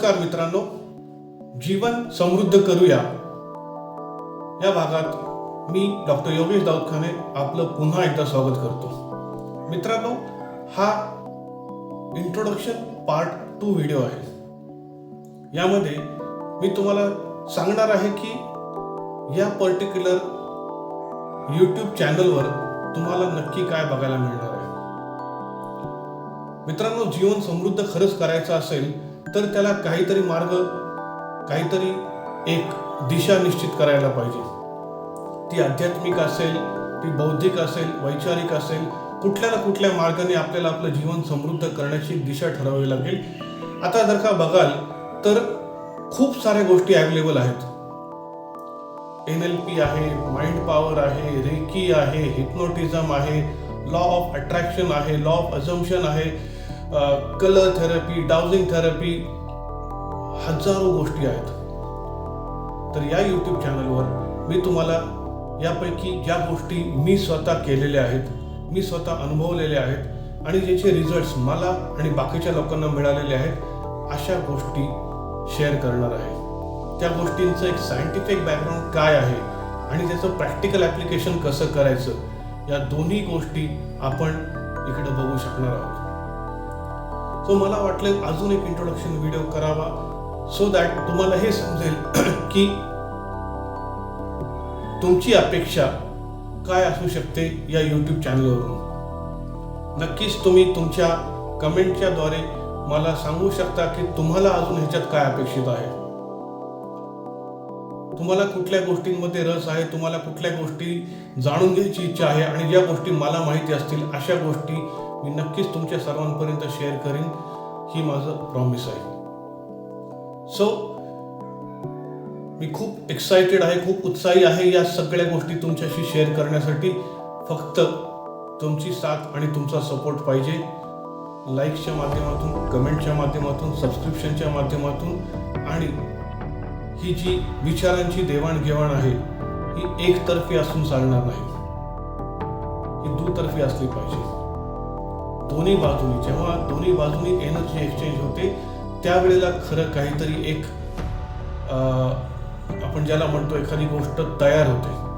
नमस्कार मित्रांनो जीवन समृद्ध करूया. या भागात मी डॉक्टर योगेश दाऊदखाने आपलं पुन्हा एकदा स्वागत करतो. मित्रांनो हा इंट्रोडक्शन पार्ट टू व्हिडिओ आहे. यामध्ये मी तुम्हाला सांगणार आहे की या पर्टिक्युलर यूट्यूब चॅनलवर तुम्हाला नक्की काय बघायला मिळणार आहे. मित्रांनो जीवन समृद्ध खरंच करायचं असेल तर त्याला काहीतरी मार्ग काहीतरी एक दिशा निश्चित करायला पाहिजे. ती आध्यात्मिक असेल ती बौद्धिक असेल वैचारिक असेल कुठल्या ना कुठल्या मार्गाने आपल्याला आपलं जीवन समृद्ध करण्याची दिशा ठरवावी लागेल. आता जर का बघाल तर खूप साऱ्या गोष्टी अवेलेबल आहेत. एन एल पी आहे माइंड पॉवर आहे रेकी आहे हिप्नोटिझम आहे लॉ ऑफ अट्रॅक्शन आहे लॉ ऑफ अझम्पशन आहे. कलर थेरपी डाउजिंग थेरपी हजारो गोष्टी आहेत. तर या यूट्यूब चॅनलवर मी तुम्हाला यापैकी ज्या गोष्टी मी स्वतः केलेल्या आहेत मी स्वतः अनुभवलेल्या आहेत आणि ज्याचे रिझल्ट्स मला आणि बाकीच्या लोकांना मिळालेले आहेत अशा गोष्टी शेअर करणार आहे. त्या गोष्टींचं एक सायंटिफिक बॅकग्राऊंड काय आहे आणि त्याचं प्रॅक्टिकल ॲप्लिकेशन कसं करायचं या दोन्ही गोष्टी आपण इकडे बघू शकणार आहोत. सो मला वाटलं अजून एक इंट्रोडक्शन व्हिडिओ करावा. सो दॅट तुम्हाला हे समजेल की तुमची अपेक्षा काय असू शकते या यूट्यूब चॅनलवरून नक्कीच तुम्ही तुमच्या कमेंटच्या द्वारे मला सांगू शकता की तुम्हाला अजून ह्याच्यात काय अपेक्षित आहे. तुम्हाला कुठल्या गोष्टींमध्ये रस आहे तुम्हाला कुठल्या गोष्टी जाणून घ्यायची इच्छा आहे आणि ज्या गोष्टी मला माहिती असतील अशा गोष्टी मी नक्कीच तुमच्या सर्वांपर्यंत शेअर करीन. ही माझं प्रॉमिस आहे. सो मी खूप एक्सायटेड आहे खूप उत्साही आहे या सगळ्या गोष्टी तुमच्याशी शेअर करण्यासाठी. फक्त तुमची साथ आणि तुमचा सपोर्ट पाहिजे. लाईक्सच्या माध्यमातून कमेंटच्या माध्यमातून सबस्क्रिप्शनच्या माध्यमातून आणि ही जी विचारांची देवाणघेवाण आहे ही एकतर्फी असून चालणार नाही. ही दुतर्फी असली पाहिजे. दोन्ही बाजूनी जेव्हा दोन्ही बाजूनी एनर्जी एक्सचेंज होते त्यावेळेला खरं काहीतरी एक अं, आपण ज्याला म्हणतो एखादी गोष्ट तयार होते.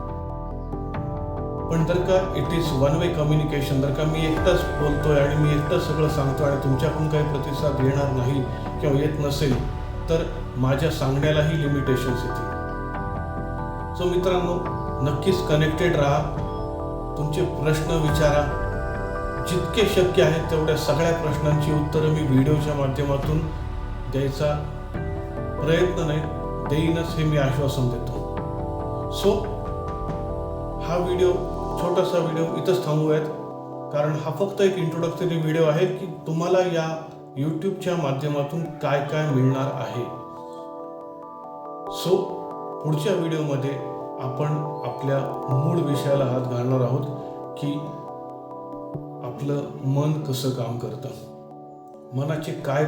पण जर का it is one way communication जर का मी एकटाच बोलतोय आणि मी एकटाच सगळं सांगतोय आणि तुमच्याकडून काही प्रतिसाद येणार नाही किंवा येत नसेल तर माझ्या सांगण्यालाही लिमिटेशन्स येतील. सो मित्रांनो नक्कीच कनेक्टेड राहा. तुमचे प्रश्न विचारा. जितके शक्य आहेत तेवढ्या सगळ्या प्रश्नांची उत्तरं मी व्हिडिओच्या माध्यमातून द्यायचा प्रयत्न नाही देईनच हे मी आश्वासन देतो. सो हा व्हिडिओ छोटासा व्हिडिओ इथंच थांबूयात. कारण हा फक्त एक इंट्रोडक्टरी व्हिडिओ आहे की तुम्हाला या यूट्यूबच्या माध्यमातून काय काय मिळणार आहे. सो पुढच्या व्हिडिओमध्ये आपण आपल्या मूळ विषयाला हात घालणार आहोत की आपलं मन कसं काम करतं? मनाचे काय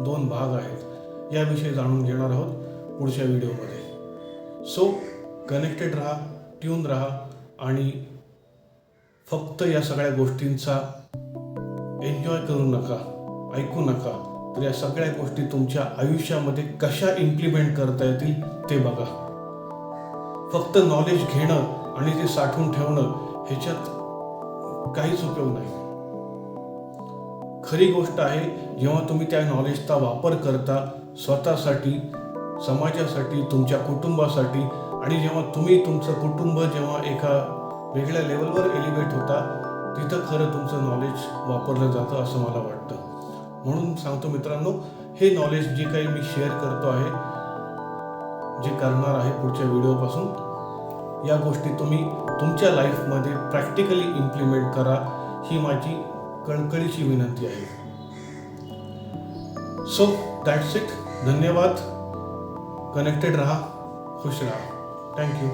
दोन भाग आहेत याविषयी जाणून घेणार आहोत पुढच्या व्हिडिओमध्ये. सो कनेक्टेड राहा ट्यून राहा आणि फक्त या सगळ्या गोष्टींचा एन्जॉय करू नका ऐकू नका तर या सगळ्या गोष्टी तुमच्या आयुष्यामध्ये कशा इम्प्लिमेंट करता येतील ते बघा. फक्त नॉलेज घेणं आणि ते साठवून ठेवणं ह्याच्यात काहीच उपयोग नाही. खरी गोष्ट आहे जेव्हा तुम्ही त्या नॉलेजचा वापर करता स्वतःसाठी समाजासाठी तुमच्या कुटुंबासाठी आणि जेव्हा तुम्ही तुमचं कुटुंब जेव्हा एका वेगळ्या लेवलवर एलिव्हेट होता तिथं खरं तुमचं नॉलेज वापरलं जातं असं मला वाटतं. म्हणून सांगतो मित्रांनो हे नॉलेज जे काही मी शेअर करतो आहे जे करणार आहे पुढच्या व्हिडिओपासून या गोष्टी तुम्ही तुमच्या लाईफमध्ये प्रॅक्टिकली इम्प्लिमेंट करा. ही माझी कळकळीची विनंती आहे. सो दॅट्स इट धन्यवाद. कनेक्टेड राहा. खुश राहा. थँक्यू